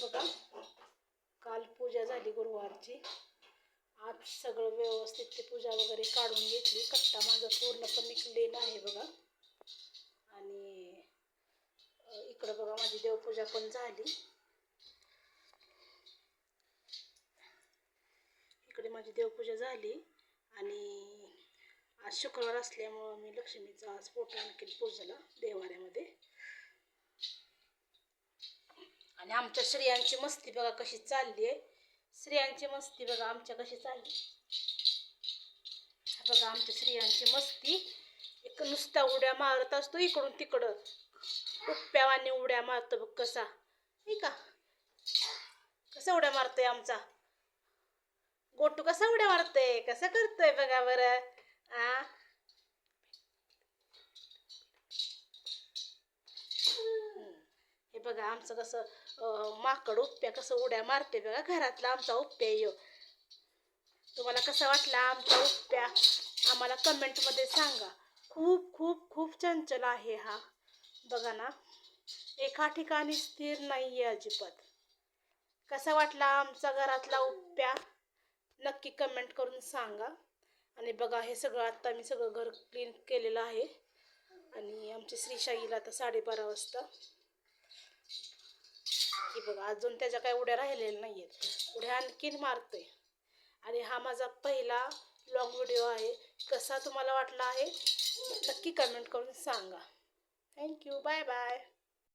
बघा. काल पूजा झाली गुरुवारची. आज सगळं व्यवस्थित ते पूजा वगैरे काढून घेतली. कट्टा माझा पूर्णपणे निघलेला आहे बघा. आणि इकडं बघा माझी देवपूजा पण झाली. इकडे माझी देवपूजा झाली. आणि आज शुक्रवार असल्यामुळं मी लक्ष्मीचा आज फोटो आणखी पूजला देवाऱ्यामध्ये. आणि आमच्या स्त्रियांची मस्ती बघा कशी चालली आहे. स्त्रियांची मस्ती बघा आमच्या कशी चालली बघा आमच्या स्त्रियांची मस्ती. एक नुसता उड्या मारत असतो इकडून तिकडं. उप्प्यावाने उड्या मारतो बघ कसा. नाही का? कसा उड्या मारतोय आमचा? गोटू कसा उड्या मारतोय? कसा करतोय बघा बरं? आ? बघा आमचं कसं माकड उप्प्या कसं उड्या मारते बघा घरातला आमचा उप्प्या येऊ तुम्हाला कसा वाटला आमचा उप्प्या आम्हाला कमेंटमध्ये सांगा. खूप खूप खूप चंचल आहे हा. बघा ना एका ठिकाणी स्थिर नाही आहे अजिबात. कसा वाटला आमचा घरातला उप्प्या नक्की कमेंट करून सांगा. आणि बघा हे सगळं आत्ता मी सगळं घर क्लीन केलेलं आहे. आणि आमची श्रीशाईला आता साडेबारा वाजता. की बघा अजून त्याच्या काही उड्या राहिलेल्या नाही आहेत उड्या आणखीन मारतोय. आणि हा माझा पहिला लॉंग व्हिडिओ आहे. कसा तुम्हाला वाटला आहे? नक्की कमेंट करून सांगा. Thank you bye bye